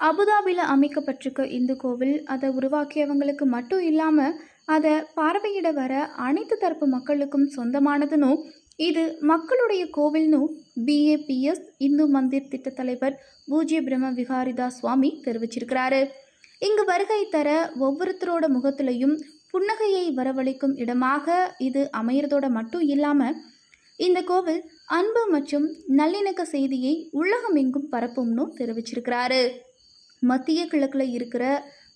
அபுதாபியில் அமைக்கப்பட்டிருக்க இந்து கோவில் அதை உருவாக்கியவங்களுக்கு மட்டும் இல்லாமல் அதை பார்வையிட வர அனைத்து தரப்பு மக்களுக்கும் சொந்தமானதுன்னு இது மக்களுடைய கோவில்னு பிஏபிஎஸ் இந்து மந்திர் திட்ட தலைவர் பூஜ்ய பிரம்ம விகாரிதா சுவாமி தெரிவிச்சிருக்கிறாரு. இங்கு வருகை தர ஒவ்வொருத்தரோட முகத்திலையும் புன்னகையை வரவழைக்கும் இடமாக இது அமையிறதோட மட்டும் இல்லாமல் இந்த கோவில் அன்பு மற்றும் நல்லிணக்க செய்தியை உலகமெங்கும் பரப்பும்னு தெரிவிச்சிருக்கிறாரு. மத்திய கிழக்கில் இருக்கிற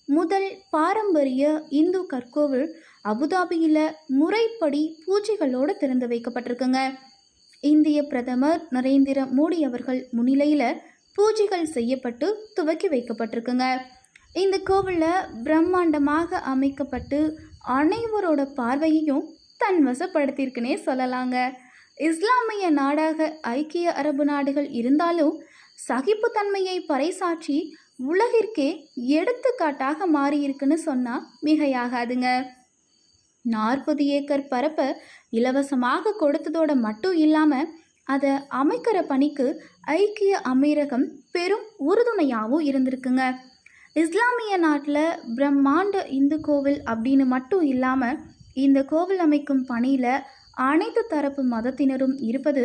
முதல் பாரம்பரிய இந்து கற்கோவில் அபுதாபியில் முறைப்படி பூஜைகளோடு திறந்து வைக்கப்பட்டிருக்குங்க. இந்திய பிரதமர் நரேந்திர மோடி அவர்கள் முன்னிலையில் பூஜைகள் செய்யப்பட்டு துவக்கி வைக்கப்பட்டிருக்குங்க. இந்த கோவிலில் பிரம்மாண்டமாக அமைக்கப்பட்டு அனைவரோட பார்வையையும் தன் வசப்படுத்தியிருக்குன்னே சொல்லலாங்க. இஸ்லாமிய நாடாக ஐக்கிய அரபு நாடுகள் இருந்தாலும் சகிப்புத்தன்மையை பறைசாற்றி உலகிற்கே எடுத்துக்காட்டாக மாறியிருக்குன்னு சொன்னால் மிகையாகாதுங்க. நாற்பது ஏக்கர் பரப்பை இலவசமாக கொடுத்ததோட மட்டும் இல்லாமல் அதை அமைக்கிற பணிக்கு ஐக்கிய அமீரகம் பெரும் உறுதுணையாகவும் இருந்திருக்குங்க. இஸ்லாமிய நாட்டில் பிரம்மாண்ட இந்து கோவில் அப்படின்னு மட்டும் இல்லாமல் இந்த கோவில் அமைக்கும் பணியில் அனைத்து தரப்பு மதத்தினரும் இருப்பது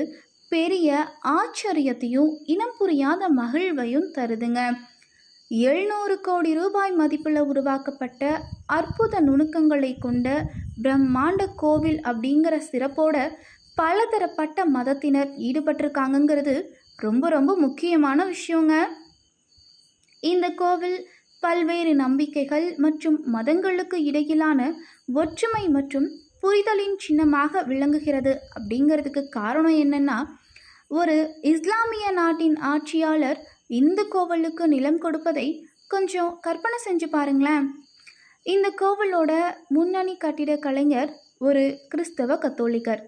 பெரிய ஆச்சரியத்தையும் இனம் புரியாத மகிழ்வையும் தருதுங்க. எழுநூறு கோடி ரூபாய் மதிப்பில் உருவாக்கப்பட்ட அற்புத நுணுக்கங்களை கொண்ட பிரம்மாண்ட கோவில் அப்படிங்கிற சிறப்போட பலதரப்பட்ட மதத்தினர் ஈடுபட்டிருக்காங்கங்கிறது ரொம்ப ரொம்ப முக்கியமான விஷயங்க. இந்த கோவில் பல்வேறு நம்பிக்கைகள் மற்றும் மதங்களுக்கு இடையிலான ஒற்றுமை மற்றும் புரிதலின் சின்னமாக விளங்குகிறது அப்படிங்கிறதுக்கு காரணம் என்னென்னா ஒரு இஸ்லாமிய நாட்டின் ஆட்சியாளர் இந்து கோவிலுக்கு நிலம் கொடுப்பதை கொஞ்சம் கற்பனை செஞ்சு பாருங்களேன். இந்த கோவிலோட முன்னணி கட்டிட கலைஞர் ஒரு கிறிஸ்தவ கத்தோலிக்கர்.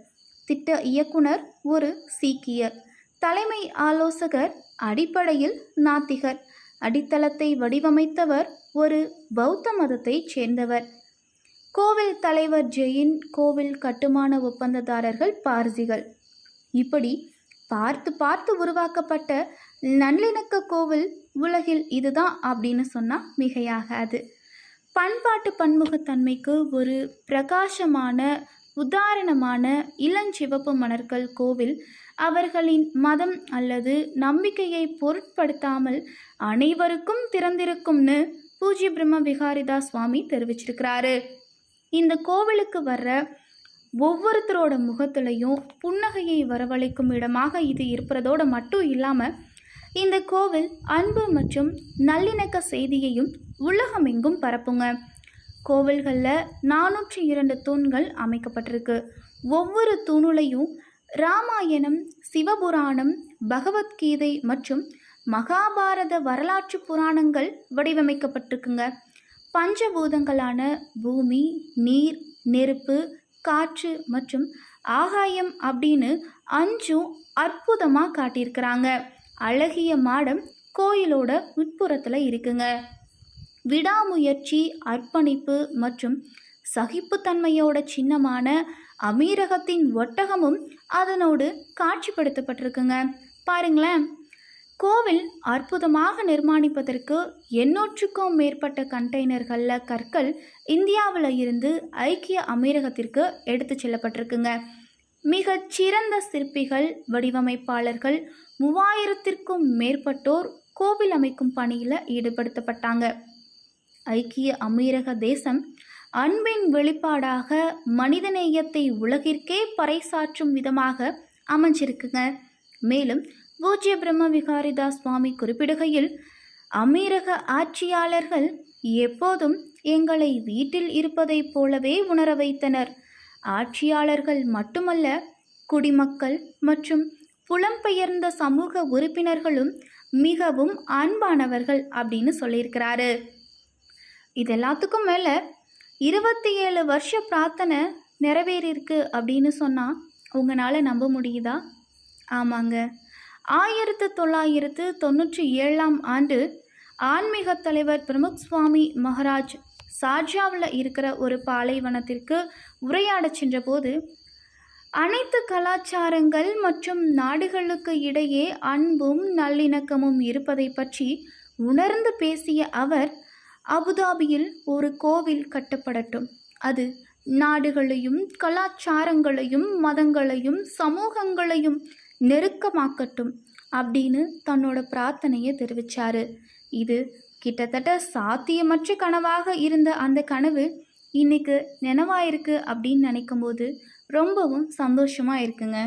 திட்ட இயக்குனர் ஒரு சீக்கியர். தலைமை ஆலோசகர் அடிப்படையில் நாத்திகர். அடித்தளத்தை வடிவமைத்தவர் ஒரு பௌத்த மதத்தைச் சேர்ந்தவர். கோவில் தலைவர் ஜெயின் கோவில் கட்டுமான ஒப்பந்ததாரர்கள் பார்சிகள். இப்படி பார்த்து பார்த்து உருவாக்கப்பட்ட நல்லிணக்க கோவில் உலகில் இதுதான் அப்படின்னு சொன்னால் மிகையாகாது. பண்பாட்டு பன்முகத்தன்மைக்கு ஒரு பிரகாசமான உதாரணமான இளஞ்சிவப்பு மணற்கள் கோவில் அவர்களின் மதம் அல்லது நம்பிக்கையை பொருட்படுத்தாமல் அனைவருக்கும் திறந்திருக்கும்னு பூஜ்ய பிரம்ம விகாரிதா சுவாமி தெரிவிச்சிருக்கிறாரு. இந்த கோவிலுக்கு வர்ற ஒவ்வொருத்தரோட முகத்துலையும் புன்னகையை வரவழைக்கும் இடமாக இது இருப்பதோடு மட்டும் இல்லாமல் இந்த கோவில் அன்பு மற்றும் நல்லிணக்க செய்தியையும் உலகமெங்கும் பரப்புங்க. கோவில்களில் நானூற்றி இரண்டு தூண்கள் அமைக்கப்பட்டிருக்கு. ஒவ்வொரு தூணுலையும் ராமாயணம் சிவபுராணம் பகவத்கீதை மற்றும் மகாபாரத வரலாற்று புராணங்கள் வடிவமைக்கப்பட்டிருக்குங்க. பஞ்சபூதங்களான பூமி நீர் நெருப்பு காற்று மற்றும் ஆகாயம் அப்படின்னு அஞ்சும் அற்புதமாக காட்டியிருக்கிறாங்க. அழகிய மாடம் கோயிலோட உட்புறத்தில் இருக்குங்க. விடாமுயற்சி அர்ப்பணிப்பு மற்றும் சகிப்புத்தன்மையோட சின்னமான அமீரகத்தின் ஒட்டகமும் அதனோடு காட்சிப்படுத்தப்பட்டிருக்குங்க. பாருங்களேன். கோவில் அற்புதமாக நிர்மாணிப்பதற்கு எண்ணூற்றுக்கும் மேற்பட்ட கண்டெய்னர்களில் கற்கள் இந்தியாவில் இருந்து ஐக்கிய அமீரகத்திற்கு எடுத்து செல்லப்பட்டிருக்குங்க. மிகச் சிறந்த சிற்பிகள் வடிவமைப்பாளர்கள் மூவாயிரத்திற்கும் மேற்பட்டோர் கோவில் அமைக்கும் பணியில் ஈடுபடுத்தப்பட்டாங்க. ஐக்கிய அமீரக தேசம் அன்பின் வெளிப்பாடாக மனிதநேயத்தை உலகிற்கே பறைசாற்றும் விதமாக அமைஞ்சிருக்குங்க. மேலும் பூஜ்ய பிரம்ம விகாரிதாஸ் சுவாமி குறிப்பிடுகையில் அமீரக ஆட்சியாளர்கள் எப்போதும் எங்களை வீட்டில் இருப்பதைப் போலவே உணர வைத்தனர். ஆட்சியாளர்கள் மட்டுமல்ல குடிமக்கள் மற்றும் புலம்பெயர்ந்த சமூக உறுப்பினர்களும் மிகவும் அன்பானவர்கள் அப்படின்னு சொல்லியிருக்கிறாரு. இது எல்லாத்துக்கும் மேலே இருபத்தி ஏழு வருஷ பிரார்த்தனை நிறைவேறியிருக்கு அப்படின்னு சொன்னால் உங்களால் நம்ப முடியுதா? ஆமாங்க. ஆயிரத்து தொள்ளாயிரத்து தொண்ணூற்றி ஏழாம் ஆண்டு ஆன்மீக தலைவர் பிரமுக் சுவாமி மகராஜ் சார்ஜாவில் இருக்கிற ஒரு பாலைவனத்திற்கு உரையாடச் சென்றபோது அனைத்து கலாச்சாரங்கள் மற்றும் நாடுகளுக்கு இடையே அன்பும் நல்லிணக்கமும் இருப்பதை பற்றி உணர்ந்து பேசிய அவர் அபுதாபியில் ஒரு கோவில் கட்டப்படட்டும். அது நாடுகளையும் கலாச்சாரங்களையும் மதங்களையும் சமூகங்களையும் நெருக்கமாக்கட்டும் அப்படின்னு தன்னோட பிரார்த்தனையை தெரிவித்தார் இது கிட்டத்தட்ட சாத்தியமற்ற கனவாக இருந்த அந்த கனவு இன்னைக்கு நினைவாயிருக்கு அப்படின்னு நினைக்கும் போது ரொம்பவும் சந்தோஷமாக இருக்குங்க.